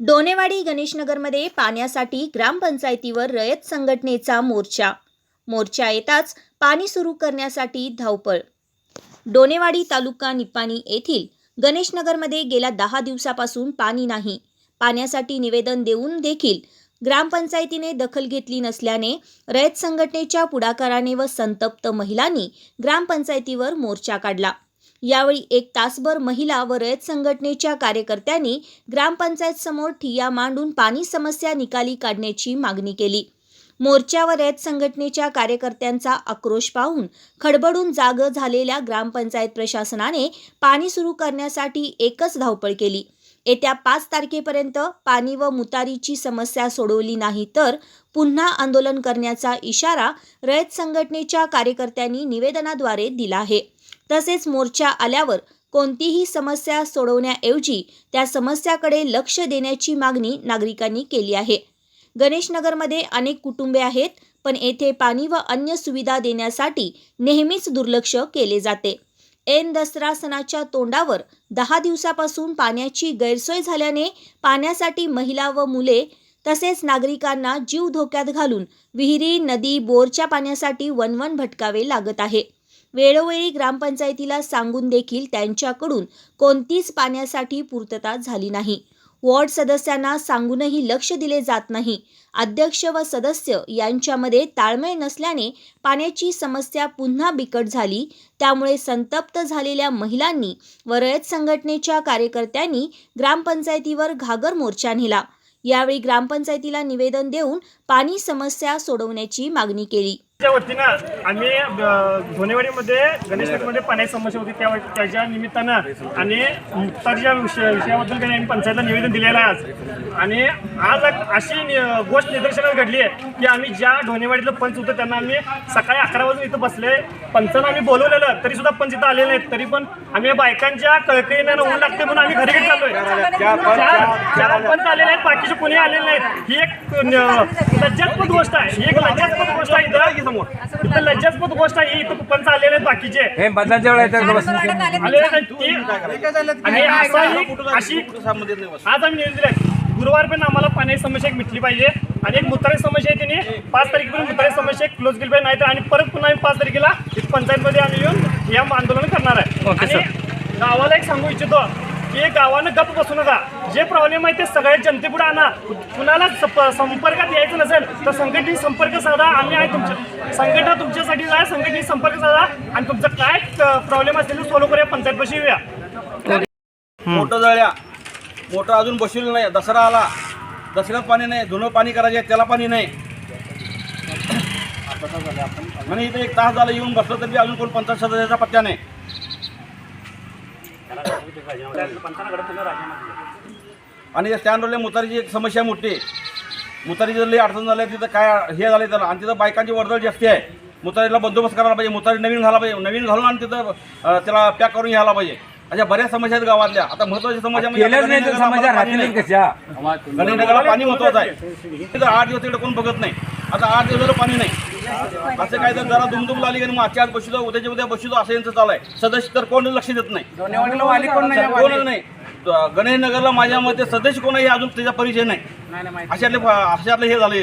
डोनेवाडी गणेशनगरमध्ये पाण्यासाठी ग्रामपंचायतीवर रयत संघटनेचा मोर्चा. मोर्चा येताच पाणी सुरू करण्यासाठी धावपळ. डोनेवाडी तालुका निपाणी येथील गणेशनगरमध्ये गेल्या दहा दिवसापासून पाणी नाही. पाण्यासाठी निवेदन देऊन देखील ग्रामपंचायतीने दखल घेतली नसल्याने रयत संघटनेच्या पुढाकाराने व संतप्त महिलांनी ग्रामपंचायतीवर मोर्चा काढला. यावेळी एक तासभर महिला व रयत संघटनेच्या कार्यकर्त्यांनी ग्रामपंचायत समोर ठिय्या मांडून पाणी समस्या निकाली काढण्याची मागणी केली. मोर्चावर रयत संघटनेच्या कार्यकर्त्यांचा आक्रोश पाहून खडबडून जाग झालेल्या ग्रामपंचायत प्रशासनाने पाणी सुरू करण्यासाठी एकच धावपळ केली. येत्या पाच तारखेपर्यंत पाणी व मुतारीची समस्या सोडवली नाही तर पुन्हा आंदोलन करण्याचा इशारा रयत संघटनेच्या कार्यकर्त्यांनी निवेदनाद्वारे दिला आहे. तसेच मोर्चा आल्यावर कोणतीही समस्या सोडवण्याऐवजी त्या समस्याकडे लक्ष देण्याची मागणी नागरिकांनी केली आहे. गणेशनगरमध्ये अनेक कुटुंबे आहेत पण येथे पाणी व अन्य सुविधा देण्यासाठी नेहमीच दुर्लक्ष केले जाते. ऐन दसरा सणाच्या तोंडावर दहा दिवसापासून पाण्याची गैरसोय झाल्याने पाण्यासाठी महिला व मुले तसेच नागरिकांना जीव धोक्यात घालून विहिरी नदी बोरच्या पाण्यासाठी वनवन भटकावे लागत आहे. वेळोवेळी ग्रामपंचायतीला सांगून देखील त्यांच्याकडून कोणतीच पाण्यासाठी पूर्तता झाली नाही. वॉर्ड सदस्यांना सांगूनही लक्ष दिले जात नाही. अध्यक्ष व सदस्य यांच्यामध्ये ताळमेळ नसल्याने पाण्याची समस्या पुन्हा बिकट झाली. त्यामुळे संतप्त झालेल्या महिलांनी व रयत संघटनेच्या कार्यकर्त्यांनी ग्रामपंचायतीवर घागर मोर्चा नेला. यावेळी ग्रामपंचायतीला निवेदन देऊन पाणी समस्या सोडवण्याची मागणी केली. वतीनं आम्ही धोनेवाडीमध्ये गणेशनगरमध्ये पाण्याची समस्या होती त्या त्याच्या निमित्तानं आणि मुक्तारीच्या विषय विषयाबद्दल काही आम्ही पंचायतला निवेदन दिलेलं आहे आज. आणि आज अशी गोष्ट निदर्शनात घडली आहे की आम्ही ज्या ढोनेवाडीतलं पंच होतं त्यांना आम्ही सकाळी अकरा वाजून इथं बसले. पंचांना आम्ही बोलवलेलं तरी सुद्धा पंच इथं आलेले नाहीत. तरी पण आम्ही बायकांच्या कळकळीनं ऊन लागते म्हणून आम्ही घरी चाललोय. चार पंच आलेले आहेत बाकीचे कोणी आलेले नाहीत. ही एक लज्जास्पद गोष्ट आहे. ही एक लज्जास्पद गोष्ट आहे इथं. इथं लज्जास्पद गोष्ट आहे ही इथं पंच आलेले आहेत बाकीचे. हे बदलाच्या वेळा आलेले नाहीत ती आणि असा ही अशी आज आम्ही निर्णय गुरुवार पण आम्हाला पाण्याची समस्या एक मिटली पाहिजे. आणि एक मुतारी समस्या आहे त्यांनी पाच तारखेपर्यंत मुतारी समस्या एक क्लोज केली पाहिजे. नाही तर आणि परत पुन्हा आम्ही पाच तारखेला इथं पंचायतमध्ये आम्ही येऊन या आंदोलन करणार आहे. आणि गावाला एक सांगू इच्छितो की गावानं गप्प बसू नका. जे प्रॉब्लेम आहे ते सगळ्या जनतेपुढे आणा. कुणाला सप- संपर्कात यायचं नसेल तर संघटनेशी संपर्क साधा. आम्ही आहे तुमच्या संघटना तुमच्यासाठी आहे संघटनेशी संपर्क साधा. आणि तुमचं काय प्रॉब्लेम असेल ते सॉल्व्ह करूया पंचायत येऊया. मोठं जळल्या मोठं अजून बसवलं नाही. दसरा आला. दसऱ्यात पाणी नाही. धुणं पाणी करायचे त्याला पाणी नाही. म्हणजे इथे एक तास झाला येऊन बसलं तरी अजून कोण पंचायत सदस्याचा पत्त्या नाही. आणि स्टँडवरल्या मुतारीची एक समस्या मोठी आहे. मुतारी जर लई अडचण झाली तिथं काय हे झालं त्याला. आणि तिथं बायकांची वर्दळ जास्ती आहे. मुतारीला बंदोबस्त करायला पाहिजे. मुतारी नवीन घाला पाहिजे. नवीन घालून आणि तिथं त्याला पॅक करून घ्यायला पाहिजे. अशा बऱ्याच समस्या आहेत गावातल्या. आता महत्वाची समस्या म्हणजे गणेशनगरला पाणी महत्वाचं आहे. तिथं आठ दिवस तिकडे कोण बघत नाही. आता आठ दिवस झालं पाणी नाही. असं काय तर जरा दुमदुम लागली की मग आजच्या आज बसू उद्याच्या उद्या बसू असं यांचं चालू आहे. सदस्य तर कोण लक्ष देत नाही. कोणच नाही. गणेशनगरला माझ्या मते सदस्य कोण आहे हे अजून त्याचा परिचय नाही. अशातले अशातलं हे झालं.